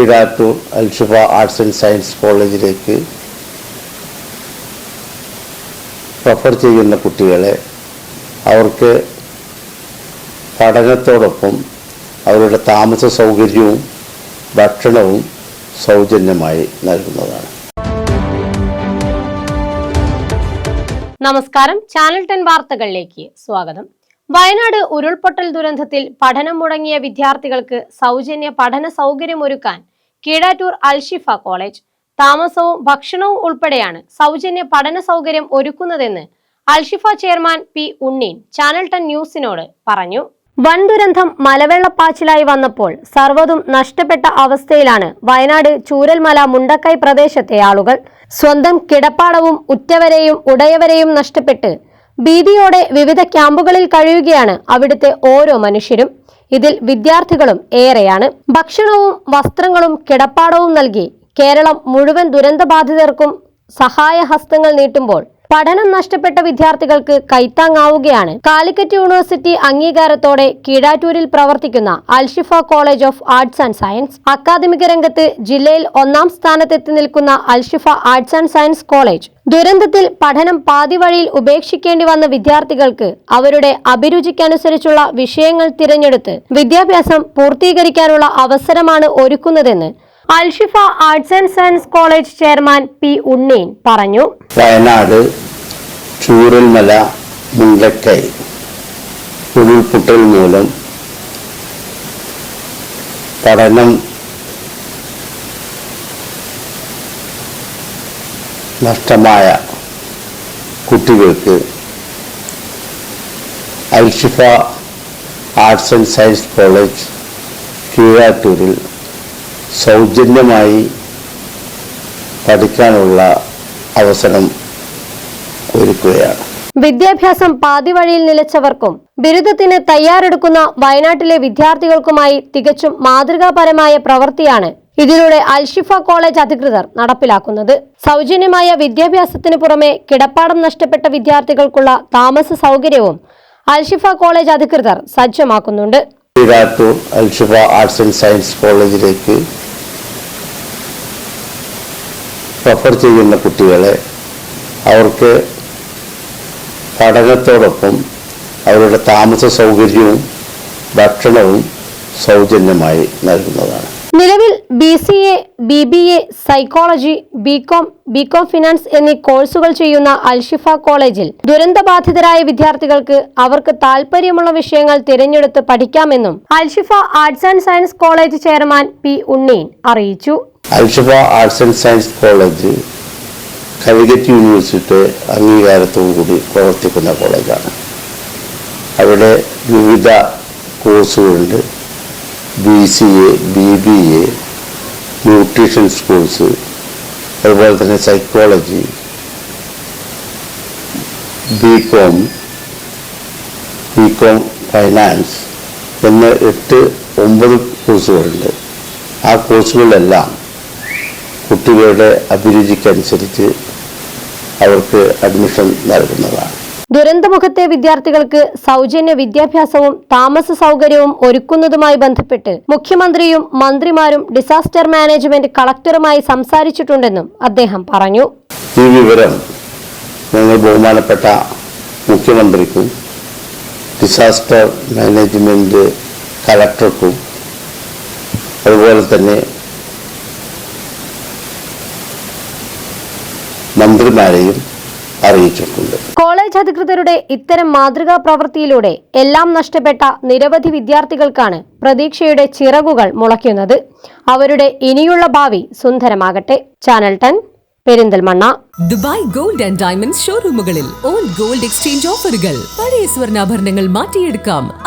Eerattur Alshifa arts and science കോളേജിലേക്ക് refer ചെയ്യുന്ന കുട്ടികളെ അവർക്ക് പഠനത്തോടൊപ്പം അവരുടെ താമസ സൗകര്യവും ഭക്ഷണവും സൗജന്യമായി നൽകുന്നതാണ്. നമസ്കാരം. ചാനൽ ടെൻ വാർത്തകളിലേക്ക് സ്വാഗതം. വയനാട് ഉരുൾപൊട്ടൽ ദുരന്തത്തിൽ പഠനം മുടങ്ങിയ വിദ്യാർത്ഥികൾക്ക് സൗജന്യ പഠന സൗകര്യമൊരുക്കാൻ കീഴാറ്റൂർ അൽഷിഫ കോളേജ്. താമസവും ഭക്ഷണവും ഉൾപ്പെടെയാണ് സൗജന്യ പഠന സൗകര്യം ഒരുക്കുന്നതെന്ന് Alshifa chairman P Unneen channel ten ന്യൂസിനോട് പറഞ്ഞു. വൻ ദുരന്തം മലവെള്ളപ്പാച്ചിലായി വന്നപ്പോൾ സർവതും നഷ്ടപ്പെട്ട അവസ്ഥയിലാണ് വയനാട് ചൂരൽമല മുണ്ടക്കൈ പ്രദേശത്തെ ആളുകൾ. സ്വന്തം കിടപ്പാടവും ഉറ്റവരെയും ഉടയവരെയും നഷ്ടപ്പെട്ട് ഭീതിയോടെ വിവിധ ക്യാമ്പുകളിൽ കഴിയുകയാണ് അവിടുത്തെ ഓരോ മനുഷ്യരും. ഇതിൽ വിദ്യാർത്ഥികളും ഏറെയാണ്. ഭക്ഷണവും വസ്ത്രങ്ങളും കിടപ്പാടവും നൽകി കേരളം മുഴുവൻ ദുരന്തബാധിതർക്കും സഹായഹസ്തങ്ങൾ നീട്ടുമ്പോൾ പഠനം നഷ്ടപ്പെട്ട വിദ്യാർത്ഥികൾക്ക് കൈത്താങ്ങാവുകയാണ്. കാലിക്കറ്റ് യൂണിവേഴ്സിറ്റി അംഗീകാരത്തോടെ കീഴാറ്റൂരിൽ പ്രവർത്തിക്കുന്ന Alshifa college of arts and science അക്കാദമിക രംഗത്ത് ജില്ലയിൽ ഒന്നാം സ്ഥാനത്തെത്തി നിൽക്കുന്ന Alshifa arts and science college ദുരന്തത്തിൽ പഠനം പാതിവഴിയിൽ ഉപേക്ഷിക്കേണ്ടി വന്ന വിദ്യാർത്ഥികൾക്ക് അവരുടെ അഭിരുചിക്കനുസരിച്ചുള്ള വിഷയങ്ങൾ തിരഞ്ഞെടുത്ത് വിദ്യാഭ്യാസം പൂർത്തീകരിക്കാനുള്ള അവസരമാണ് ഒരുക്കുന്നതെന്ന് Alshifa arts and science college chairman P Unneen പറഞ്ഞു. വയനാട് ചൂരൽമല മുണ്ടക്കൈ ഉരുൾപൊട്ടൽ മൂലം പഠനം നഷ്ടമായ കുട്ടികൾക്ക് Alshifa arts and science college കീഴാറ്റൂരിൽ സൗജന്യമായി പഠിക്കാനുള്ള അവസരം ഒരുക്കുകയാണ്. വിദ്യാഭ്യാസം പാതിവഴിയിൽ നിലച്ചവർക്കും ബിരുദത്തിന് തയ്യാറെടുക്കുന്ന വയനാട്ടിലെ വിദ്യാർത്ഥികൾക്കുമായി തികച്ചും മാതൃകാപരമായ പ്രവൃത്തിയാണ് ഇതിലൂടെ അൽഷിഫ കോളേജ് അധികൃതർ നടപ്പിലാക്കുന്നത്. സൗജന്യമായ വിദ്യാഭ്യാസത്തിന് പുറമെ കിടപ്പാടം നഷ്ടപ്പെട്ട വിദ്യാർത്ഥികൾക്കുള്ള താമസ സൗകര്യവും അൽഷിഫ കോളേജ് അധികൃതർ സജ്ജമാക്കുന്നുണ്ട്. അൽഷിഫ ആർട്സ് ആൻഡ് സയൻസ് കോളേജിലേക്ക് റഫർ ചെയ്യുന്ന കുട്ടികളെ അവർക്ക് പഠനത്തോടൊപ്പം അവരുടെ താമസ സൗകര്യവും ഭക്ഷണവും സൗജന്യമായി നൽകുന്നതാണ്. നിലവിൽ B C A B B A psychology B Com B Com finance എന്നീ കോഴ്സുകൾ ചെയ്യുന്ന അൽഷിഫ കോളേജിൽ ദുരന്തബാധിതരായ വിദ്യാർത്ഥികൾക്ക് അവർക്ക് താൽപ്പര്യമുള്ള വിഷയങ്ങൾ തിരഞ്ഞെടുത്ത് പഠിക്കാമെന്നും Alshifa arts and science college chairman P Unneen അറിയിച്ചു. Alshifa arts and science college Calicut university അംഗീകാരത്തോടുകൂടി പ്രവർത്തിക്കുന്ന കോളേജാണ്. അവിടെ വിവിധ കോഴ്സുകളുണ്ട്. B C A B B A nutrition course അതുപോലെ തന്നെ psychology B com B com finance എന്ന എട്ട് ഒമ്പത് കോഴ്സുകളുണ്ട്. ആ കോഴ്സുകളിലെല്ലാം കുട്ടികളുടെ അഭിരുചിക്കനുസരിച്ച് അവർക്ക് അഡ്മിഷൻ നൽകുന്നതാണ്. ദുരന്തമുഖത്തെ വിദ്യാർത്ഥികൾക്ക് സൗജന്യ വിദ്യാഭ്യാസവും താമസ സൗകര്യവും ഒരുക്കുന്നതുമായി ബന്ധപ്പെട്ട് മുഖ്യമന്ത്രിയും മന്ത്രിമാരും ഡിസാസ്റ്റർ മാനേജ്മെന്റ് കളക്ടറുമായി സംസാരിച്ചിട്ടുണ്ടെന്നും അദ്ദേഹം പറഞ്ഞു. ഈ വിവരം ഞങ്ങൾ ബഹുമാനപ്പെട്ട മുഖ്യമന്ത്രിക്കും ഡിസാസ്റ്റർ മാനേജ്മെന്റ് കളക്ടർക്കും അതുപോലെ തന്നെ മന്ത്രിമാരെയും അറിയിച്ചിട്ടുണ്ട്. കോളേജ് അധികൃതരുടെ ഇത്തരം മാതൃകാ പ്രവൃത്തിയിലൂടെ എല്ലാം നഷ്ടപ്പെട്ട നിരവധി വിദ്യാർത്ഥികൾക്കാണ് പ്രതീക്ഷയുടെ ചിറകുകൾ മുളയ്ക്കുന്നത്. അവരുടെ ഇനിയുള്ള ഭാവി സുന്ദരമാകട്ടെ. Channel ten Perinthalmanna. Dubai gold and diamond ഷോറൂമുകളിൽ old gold exchange ഓഫറുകൾ. പഴയ സ്വർണാഭരണങ്ങൾ മാറ്റിയെടുക്കാം.